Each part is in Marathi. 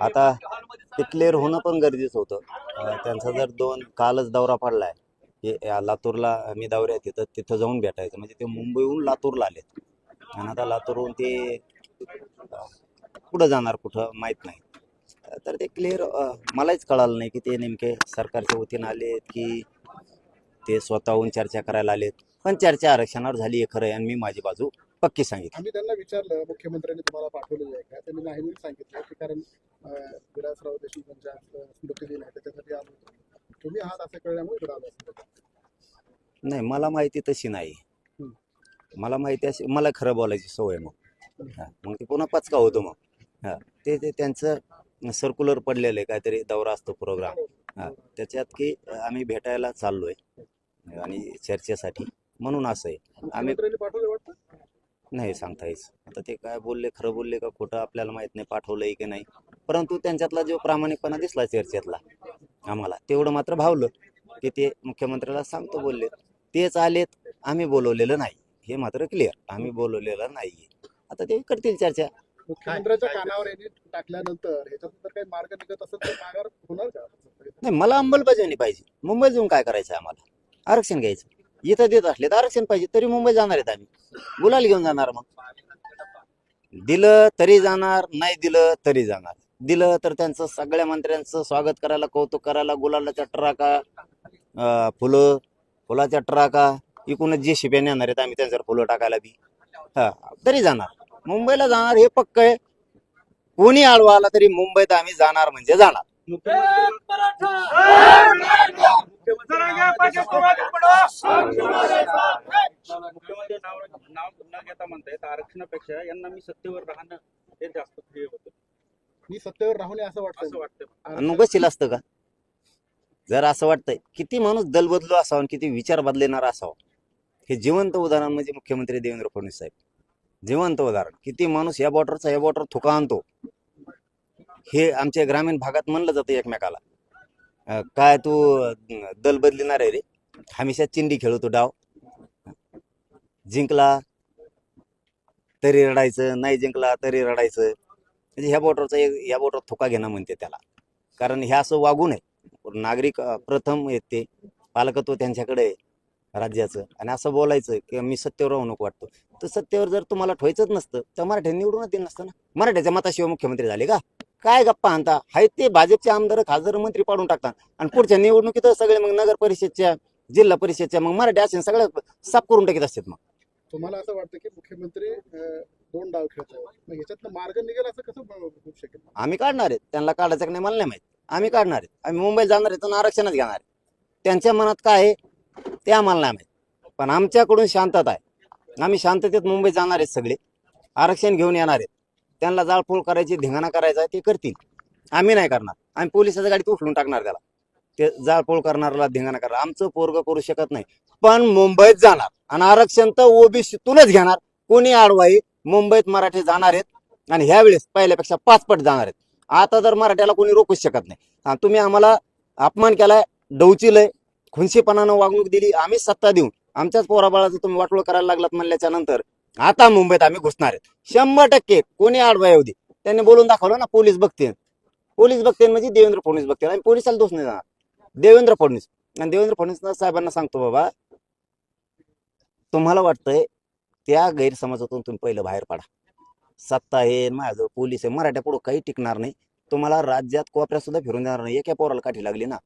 आता ते क्लिअर होणं पण गरजेचं होतं. त्यांचा जर दोन कालच दौरा पडलाय हे लातूरला मी दौऱ्यात तिथं तिथं जाऊन भेटायचं. म्हणजे ते मुंबईहून लातूरला आलेत. आणि आता लातूरहून ते कुठं जाणार कुठं माहीत नाही. तर ते क्लिअर मलाच कळालं नाही की ते नेमके सरकारच्या वतीनं आलेत की ते स्वतःहून चर्चा करायला आलेत. पण चर्चा आरक्षणावर झाली आहे खरं आहे आणि मी माझी बाजू पक्की सांगितली. आम्ही त्यांना विचारलं मुख्यमंत्र्यांनी तुम्हाला पाठवलेलं आहे का? त्यांनी नाही म्हणून सांगितलं कारण विलासराव देशमुखांच्या आज स्मृती दिन आहे त्याच्यासाठी आलो होतो. तुम्ही आहात असं कळल्यामुळे इकडे आलो नाही मला माहिती तशी नाही. हम्म. मला माहिती अशी मला खरं बोलायची सवय मग. हा, मग ते पुन्हा पचका होतो मग. हा ते ते त्यांचं सर्क्युलर पडलेलं आहे काहीतरी दौरा असतो प्रोग्राम हा त्याच्यात की आम्ही भेटायला चाललोय आणि चर्चेसाठी. म्हणून असं आहे. पाठवलं वाटतं? नाही सांगता येईल आता ते काय बोलले खरं बोलले का खोटं आपल्याला माहीत नाही पाठवलंय की नाही. परंतु त्यांच्यातला जो प्रामाणिकपणा दिसला चर्चेतला आम्हाला तेवढं मात्र भावलं की ते मुख्यमंत्र्याला सांगतो बोलले तेच आलेत आम्ही बोलवलेलं नाही. हे मात्र क्लिअर आम्ही बोलवलेलं नाही आता ते करतील चर्चा. मुख्यमंत्र्यांच्या कानावर यांनी टाकल्यानंतर ह्याच्यातून जर काही मार्ग निघत असेल तर माघार होणार का? नाही मला अंमलबजावणी पाहिजे. मुंबईत जाऊन काय करायचं आम्हाला? आरक्षण घ्यायचं. इथं देत असले तर आरक्षण पाहिजे तरी मुंबई जाणार आहेत आम्ही. गुलाल घेऊन जाणार मग. दिलं तरी जाणार नाही दिलं तरी जाणार. दिलं तर त्यांचं सगळ्या मंत्र्यांचं स्वागत करायला कौतुक करायला गुलालाच्या ट्राका फुलं फुलाच्या ट्राका इकूनच जे शिप्या नेणार आहेत आम्ही त्यांच्यावर फुलं टाकायला बी. हा तरी जाणार. मुंबईला जाणार हे पक्क आहे. कोणी आडवा आला तरी मुंबईत आम्ही जाणार म्हणजे जाणार. मुख्यमंत्री नाव नाव न घेता म्हणतायत आरक्षणापेक्षा यांना मी सत्तेवर राहणं हे जास्त प्रिय होतं. मी सत्तेवर राहू नये असं असं वाटतं वाटतं आणि मग बसशील असतं का? जर असं वाटतंय किती माणूस दल बदलू असावा आणि किती विचार बदलणार असावा? हे जिवंत उदाहरण म्हणजे मुख्यमंत्री देवेंद्र फडणवीस साहेब. जिवंत उदाहरण. किती माणूस या बॉर्डरचा या बॉर्डर थुका आणतो. हे आमच्या ग्रामीण भागात म्हणलं जातं एकमेकाला. अं, काय तू अं, दल बदलिणार आहे रे? हमेशा चिंडी खेळतो डाव. जिंकला तरी रडायचं नाही जिंकला तरी रडायचं. म्हणजे ह्या बॉर्डरचा ह्या बॉर्डर थुका घेणं म्हणते त्याला. कारण हे असं वागू नये नागरिक प्रथम येते पालकत्व त्यांच्याकडे आहे राज्याचं. आणि असं बोलायचं की मी सत्तेवर राहू नको वाटतो. तर सत्तेवर जर तुम्हाला ठेवायचंच नसतं तर मराठ्यांनी निवडूनच दिलं नसतं ना. मराठ्याच्या मताशिवाय मुख्यमंत्री झाले का? काय गप्पा आणता? हाय ते भाजपचे आमदार खासदार मंत्री पाडून टाकतात. आणि पुढच्या निवडणुकीत सगळे मग नगर परिषदच्या जिल्हा परिषदच्या मग मराठी असेल सगळ्या साफ करून टाकीत असतात मग. तुम्हाला असं वाटतं की मुख्यमंत्री दोन डाव खेळत मग ह्याच्यातनं मार्ग निघेल असं कसं होऊ शकेल? आम्ही काढणार आहेत. त्यांना काढायचं का नाही मला नाही माहीत. आम्ही काढणार आहेत. आम्ही मुंबईला जाणार आहे आणि आरक्षणच घेणार आहे त्यांच्या मनात काय आहे ते आम्हाला नाही माहीत. पण आमच्याकडून शांतता आहे. आम्ही शांततेत मुंबईत जाणार आहेत सगळे. आरक्षण घेऊन येणार आहेत. त्यांना जाळपोळ करायची धिंगाणा करायचा आहे ते करतील. आम्ही नाही करणार. आम्ही पोलिसाच्या गाडीत उचलून टाकणार त्याला. ते जाळपोळ करणाऱ्याला धिंगाणा करणार. आमचं पोरग करू शकत नाही. पण मुंबईत जाणार. आणि आरक्षण तर ओबीसीतूनच घेणार. कोणी आडवाई मुंबईत मराठी जाणार आहेत आणि ह्या वेळेस पहिल्यापेक्षा पाच पट जाणार आहेत. आता तर मराठ्याला कोणी रोखूच शकत नाही. तुम्ही आम्हाला अपमान केलाय डवचिलय खुनशीपणानं वागणूक दिली आम्ही सत्ता देऊन आमच्याच पोराबाळाचं तुम्ही वाटोळ करायला लागलात म्हणल्याच्या नंतर आता मुंबईत आम्ही घुसणार आहेत. शंभर टक्के कोणी आडवा येऊ दे. त्यांनी बोलून दाखवलं ना पोलीस बघतेन पोलीस बघतेन म्हणजे देवेंद्र फडणवीस बघतील आणि पोलिसाला दोष नाही जाणार. देवेंद्र फडणवीस. आणि देवेंद्र फडणवीस साहेबांना सांगतो बाबा तुम्हाला वाटतंय त्या गैरसमजातून तुम्ही पहिलं बाहेर पडा. सत्ता आहे माझं पोलीस आहे मराठ्या पुढं काही टिकणार नाही. तुम्हाला राज्यात कोपऱ्यात सुद्धा फिरून देणार नाही. एका पोराला काठी लागली ना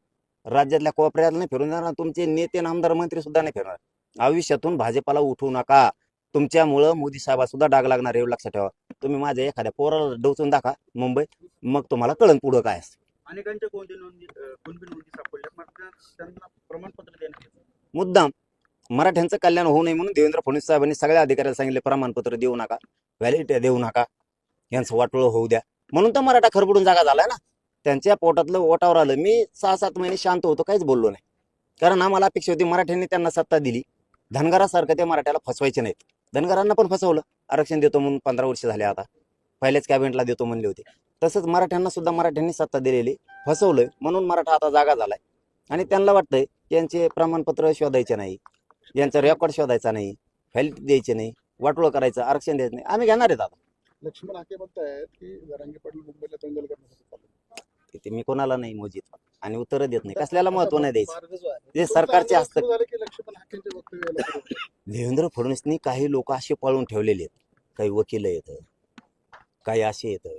राज्यातल्या कोपऱ्यात नाही फिरून देणार तुमचे नेते आमदार मंत्री सुद्धा नाही फिरणार. आयुष्यातून भाजपाला उठवू नका. तुमच्यामुळं मोदी साहेबा सुद्धा डाग लागणार एवढं लक्षात ठेवा. तुम्ही माझ्या एखाद्या पोराला डोचून दाखवा मुंबईत मग तुम्हाला कळण पुढं काय अनेकांच्या कोणती नोंदी अं, कुणबी नोंदी सापडल्या? प्रमाणपत्र देण्यात येतं. मुद्दाम मराठ्यांचं कल्याण होऊ नये म्हणून देवेंद्र फडणवीस साहेबांनी सगळ्या अधिकाऱ्यांना सांगितले प्रमाणपत्र देऊ नका व्हॅलिडिटी देऊ नका यांचं वाटोळं होऊ द्या. म्हणून तर मराठा खरबडून जागा झालाय ना. त्यांच्या पोटातलं ओटावर आलं. मी सहा सात महिने शांत होतो काहीच बोललो नाही. कारण आम्हाला अपेक्षा होती मराठ्यांनी त्यांना सत्ता दिली. धनगरासारखं ते मराठ्याला फसवायचे नाहीत. धनगरांना पण फसवलं. आरक्षण देतो म्हणून पंधरा वर्ष झाले आता. पहिल्याच कॅबिनेटला देतो म्हणले होते. तसंच मराठ्यांना सुद्धा मराठ्यांनी सत्ता दिलेली फसवलंय. म्हणून मराठा आता जागा झालाय. आणि त्यांना वाटतंय यांचे प्रमाणपत्र शोधायचे नाही. यांचा रेकॉर्ड शोधायचा नाही व्हॅलिडिटी द्यायचे नाही वाटोळं करायचं आरक्षण द्यायचं नाही. आम्ही घेणार आहेत आता. लक्ष्मण हाके म्हणतायत की जरांगे पाटील मुंबईला दंगल करण्यासाठी. ते मी कोणाला नाही मोजित. आणि उत्तर देत नाही. कसल्याला महत्त्व नाही द्यायचं. जो सरकारचे असतं लक्ष्मण. देवेंद्र फडणवीसनी काही लोक असे पळून ठेवलेले आहेत. काही वकील येतं काही असे येतं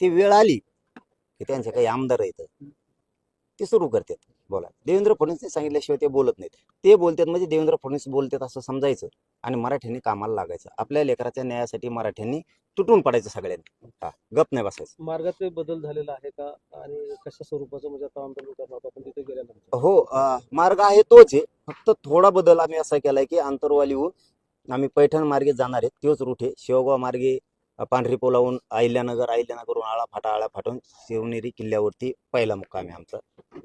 ते वेळ आली की त्यांचे काही आमदार येतं ते सुरू करतात. बोला. देवेंद्र फडणवीसने सांगितल्याशिवाय ते बोलत नाहीत. ते बोलतात म्हणजे देवेंद्र फडणवीस बोलतात असं समजायचं आणि मराठ्यांनी कामाला लागायचं. आपल्या लेकराच्या न्यायासाठी मराठ्यांनी तुटून पडायचं सगळ्यांनी. हा गप नाही बसायचं. मार्गात बदल झालेला आहे का? आणि कशा स्वरूपाचं म्हणजे आता आंदोलन करणार आहोत आपण तिथे गेल्यानंतर? हो अं, मार्ग आहे तोच आहे. फक्त थोडा बदल आम्ही असा केलाय की आंतरवालीहून आम्ही पैठण मार्गे जाणार आहे. तोच रूट आहे. शेवगाव मार्गे पांढरी पोलावून अहिल्यानगर अहिल्यानगरहून आळा फाटा आळा फाटून शिवनेरी किल्ल्यावरती पहिला मुक्काम आहे आमचा.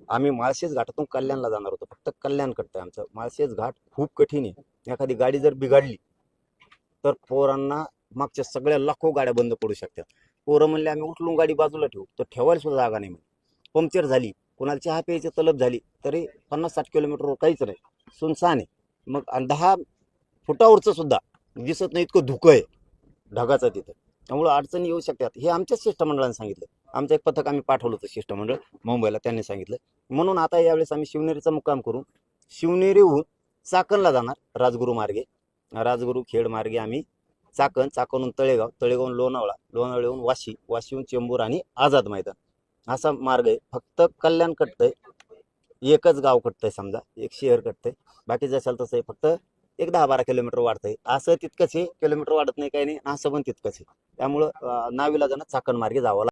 आम्ही माळशेज घाटातून कल्याणला जाणार होतो. फक्त कल्याण कटतंय आमचं. माळशेज घाट खूप कठीण आहे. एखादी गाडी जर बिघडली तर पोरांना मागच्या सगळ्या लाखो गाड्या बंद पडू शकतात. पोरं म्हणले आम्ही उठलून गाडी बाजूला ठेवू. तर ठेवायला सुद्धा जागा नाही म्हणजे पंक्चर झाली. कोणाला चहा प्यायची तलब झाली. तरी पन्नास साठ किलोमीटरवर काहीच नाही. सुनसान आहे. मग आणि दहा फुटावरचं सुद्धा दिसत नाही इतकं धुकं आहे. ढगाचं तिथं. त्यामुळं अडचणी येऊ शकतात. हे आमच्याच शिष्टमंडळाने सांगितलं. आमचं एक पथक आम्ही पाठवलं होतं शिष्टमंडळ मुंबईला त्यांनी सांगितलं. म्हणून आता यावेळेस आम्ही शिवनेरीचा मुक्काम करू शिवनेरीहून चाकणला जाणार राजगुरू मार्गे. राजगुरू खेड मार्गे आम्ही चाकण चाकणहून तळेगाव तळेगावहून लोणावळा लोणावळेहून वाशी वाशीहून चेंबूर आणि आझाद मैदान. असा मार्ग आहे. फक्त कल्याण कटतंय एकच गाव कटतंय समजा एक शहर कटतंय. बाकी जसाल तसं आहे फक्त एक दहा बारा किलोमीटर वाढतंय असं तितकंच आहे किलोमीटर वाढत नाही काही नाही असं पण तितकंच आहे त्यामुळं नाविला जाणं चाकण मार्गे जावं लागतं.